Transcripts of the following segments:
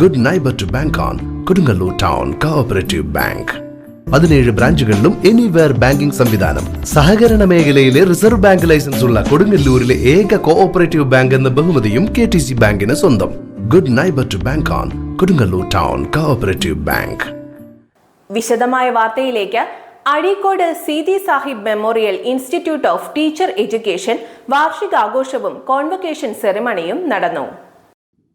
Good neighbour to bank on Kodungallur town cooperative bank പതിനേഴ് ബ്രാഞ്ചുകളിലും anywhere banking സംവിധാനം. സഹകരണ മേഖലയിലെ റിസർവ് ബാങ്ക് ലൈസൻസ് ഉള്ള കൊടുങ്ങല്ലൂരിലെ ഏക കോഓപ്പറേറ്റീവ് ബാങ്ക് എന്ന ബഹുമതിയും കെ ടി സി ബാങ്കിന് സ്വന്തം. Good neighbour to bank on Kodungallur town cooperative bank വിശദമായ വാർത്തയിലേക്ക് Azhikode Seethi Sahib memorial institute of teacher education വാർഷികാഘോഷവും convocation സെറിമണിയും നടന്നു.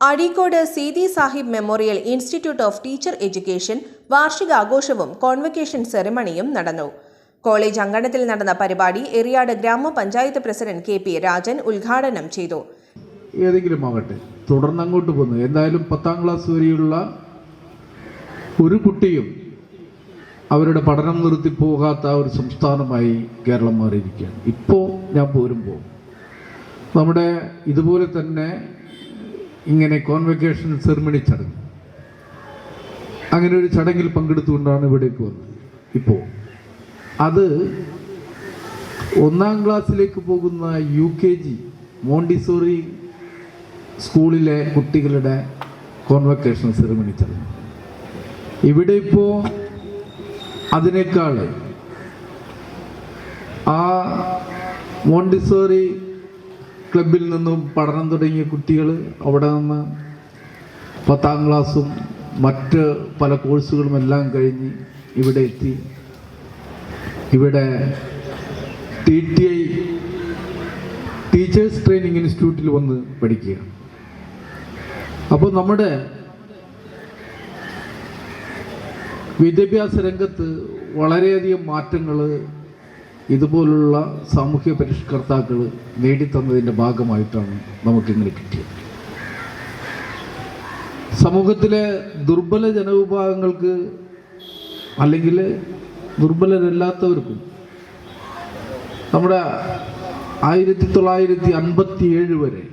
Azhikode Seethi Sahib memorial institute of teacher education വാർഷികാഘോഷവും convocation സെറിമണിയും നടന്നു. കോളേജ് അങ്കണത്തിൽ നടന്ന പരിപാടി എറിയാട് ഗ്രാമപഞ്ചായത്ത് പ്രസിഡന്റ് കെ പി രാജൻ ഉദ്ഘാടനം ചെയ്തു. ഏതെങ്കിലും ആകട്ടെ തുടർന്ന് അങ്ങോട്ട് പോകുന്നു എന്തായാലും പത്താം ക്ലാസ് വരെയുള്ള ഒരു കുട്ടിയും അവരുടെ പഠനം നിർത്തി പോകാത്ത ഒരു സംസ്ഥാനമായി കേരളം മാറിയിരിക്കുകയാണ്. ഇപ്പോൾ ഞാൻ പോരുമ്പോൾ നമ്മുടെ ഇതുപോലെ തന്നെ ഇങ്ങനെ കോൺവെക്കേഷൻ സെറിമണി ചടങ്ങ്. അങ്ങനെ ഒരു ചടങ്ങിൽ പങ്കെടുത്തുകൊണ്ടാണ് ഇവിടേക്ക് വന്നത്. ഇപ്പോൾ അത് ഒന്നാം ക്ലാസ്സിലേക്ക് പോകുന്ന യു കെ ജി മോണ്ടിസോറി സ്കൂളിലെ കുട്ടികളുടെ കോൺവെക്കേഷൻ സെറിമണി ചടങ്ങ്. ഇവിടെ ഇപ്പോൾ അതിനേക്കാൾ ആ മോണ്ടിസോറി ക്ലബിൽ നിന്നും പഠനം തുടങ്ങിയ കുട്ടികൾ അവിടെ നിന്ന് പത്താം ക്ലാസ്സും മറ്റ് പല കോഴ്സുകളും എല്ലാം കഴിഞ്ഞ് ഇവിടെ എത്തി. ഇവിടെ T T I teachers training ഇൻസ്റ്റിറ്റ്യൂട്ടിൽ വന്ന് പഠിക്കുക അപ്പോൾ നമ്മുടെ വിദ്യാഭ്യാസ രംഗത്ത് വളരെയധികം മാറ്റങ്ങൾ ഇതുപോലുള്ള സാമൂഹ്യ പരിഷ്കർത്താക്കൾ നേടിത്തന്നതിന്റെ ഭാഗമായിട്ടാണ് നമുക്കിങ്ങനെ കിട്ടിയത്. സമൂഹത്തിലെ ദുർബല ജനവിഭാഗങ്ങൾക്ക് അല്ലെങ്കിൽ ദുർബലരല്ലാത്തവർക്കും നമ്മുടെ ആയിരത്തി തൊള്ളായിരത്തി അൻപത്തി ഏഴ് വരെ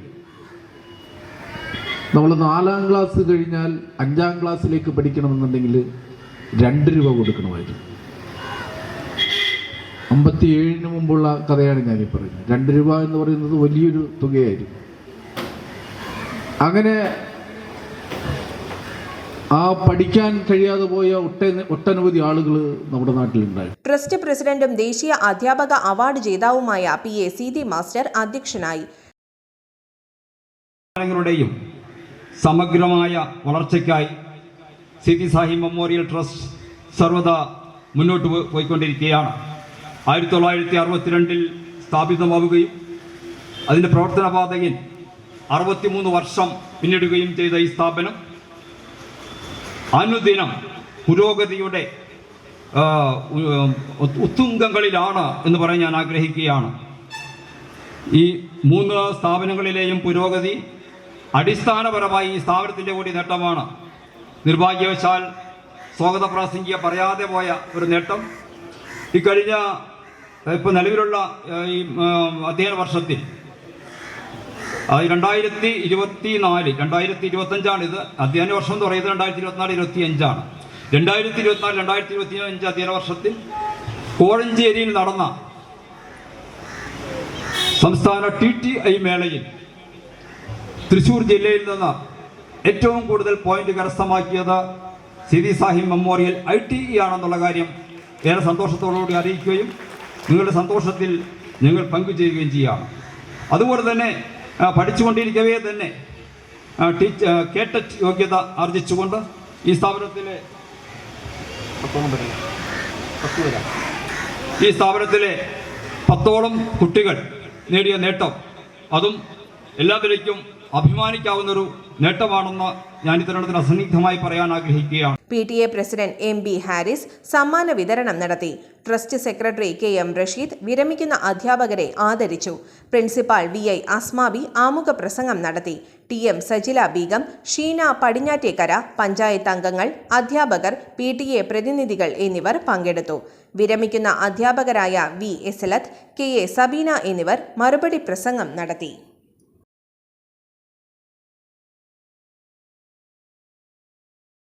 നമ്മൾ നാലാം ക്ലാസ് കഴിഞ്ഞാൽ അഞ്ചാം ക്ലാസ്സിലേക്ക് പഠിക്കണമെന്നുണ്ടെങ്കിൽ രണ്ട് രൂപ കൊടുക്കണമായിരുന്നു. അമ്പത്തി ഏഴിന് മുമ്പുള്ള കഥയാണ് ഞാൻ ഈ പറയുന്നത്. രണ്ട് രൂപ എന്ന് പറയുന്നത് വലിയൊരു തുകയായിരുന്നു അങ്ങനെ ആ പഠിക്കാൻ കഴിയാതെ പോയ ഒട്ട ഒട്ടനവധി ആളുകൾ നമ്മുടെ നാട്ടിലുണ്ടായി. ട്രസ്റ്റ് പ്രസിഡന്റും ദേശീയ അധ്യാപക award ജേതാവുമായ P A C Seethi master അധ്യക്ഷനായി. സമഗ്രമായ വളർച്ചയ്ക്കായി സിറ്റി സാഹിബ് മെമ്മോറിയൽ ട്രസ്റ്റ് സർവദാ മുന്നോട്ട് പോയിക്കൊണ്ടിരിക്കുകയാണ്. ആയിരത്തി തൊള്ളായിരത്തി അറുപത്തിരണ്ടിൽ സ്ഥാപിതമാവുകയും അതിന്റെ പ്രവർത്തന പാതയിൽ അറുപത്തിമൂന്ന് വർഷം പിന്നിടുകയും ചെയ്ത ഈ സ്ഥാപനം അനുദിനം പുരോഗതിയുടെ ഉത്തുംഗങ്ങളിലാണ് എന്ന് പറയാൻ ഞാൻ ആഗ്രഹിക്കുകയാണ്. ഈ മൂന്ന് സ്ഥാപനങ്ങളിലെയും പുരോഗതി അടിസ്ഥാനപരമായി ഈ സ്ഥാപനത്തിന്റെ കൂടി നേട്ടമാണ്. നിർഭാഗ്യവശാൽ സ്വാഗത പ്രാസംഗിക പറയാതെ പോയ ഒരു നേട്ടം. ഇക്കഴിഞ്ഞ ഇപ്പോൾ നിലവിലുള്ള ഈ അധ്യയന വർഷത്തിൽ. രണ്ടായിരത്തി ഇരുപത്തി നാല് രണ്ടായിരത്തി ഇരുപത്തഞ്ചാണ് ഇത്. അധ്യയന വർഷം എന്ന് പറയുന്നത് രണ്ടായിരത്തി ഇരുപത്തിനാല് ഇരുപത്തി അഞ്ചാണ് രണ്ടായിരത്തി ഇരുപത്തിനാല് രണ്ടായിരത്തി ഇരുപത്തി അഞ്ച് അധ്യയന വർഷത്തിൽ കോഴഞ്ചേരിയിൽ നടന്ന സംസ്ഥാന ടി ടി ഐ മേളയിൽ തൃശൂർ ജില്ലയിൽ നിന്ന് ഏറ്റവും കൂടുതൽ പോയിന്റ് കരസ്ഥമാക്കിയത് Seethi Sahib memorial I T E ആണെന്നുള്ള കാര്യം ഏറെ സന്തോഷത്തോടുകൂടി അറിയിക്കുകയും നിങ്ങളുടെ സന്തോഷത്തിൽ ഞങ്ങൾ പങ്കുചേരുകയും ചെയ്യാം അതുപോലെ തന്നെ പഠിച്ചുകൊണ്ടിരിക്കവേ തന്നെ ടീച്ച് കേട്ടറ്റ് യോഗ്യത ആർജിച്ചുകൊണ്ട് ഈ സ്ഥാപനത്തിലെ. ഈ സ്ഥാപനത്തിലെ പത്തോളം കുട്ടികൾ നേടിയ നേട്ടം അതും എല്ലാത്തിലേക്കും അഭിമാനിക്കാവുന്നൊരു നേട്ടമാണെന്ന് ഞാൻ ഇത്തരണത്തിന് അസന്നിഗ്ധമായി പറയാൻ ആഗ്രഹിക്കുകയാണ്. P T A president M B Haris സമ്മാന വിതരണം നടത്തി. Trust secretary K M Rasheed വിരമിക്കുന്ന അധ്യാപകരെ ആദരിച്ചു. പ്രിൻസിപ്പാൾ വി ഐ അസ്മാബി ആമുഖ പ്രസംഗം നടത്തി. ടി എം സജില ബീഗം ഷീന പടിഞ്ഞാറ്റേക്കര പഞ്ചായത്ത് അംഗങ്ങൾ അധ്യാപകർ പി ടി എ പ്രതിനിധികൾ എന്നിവർ പങ്കെടുത്തു. വിരമിക്കുന്ന അധ്യാപകരായ വി എസലത്ത് കെ എ സബീന എന്നിവർ മറുപടി പ്രസംഗം നടത്തി.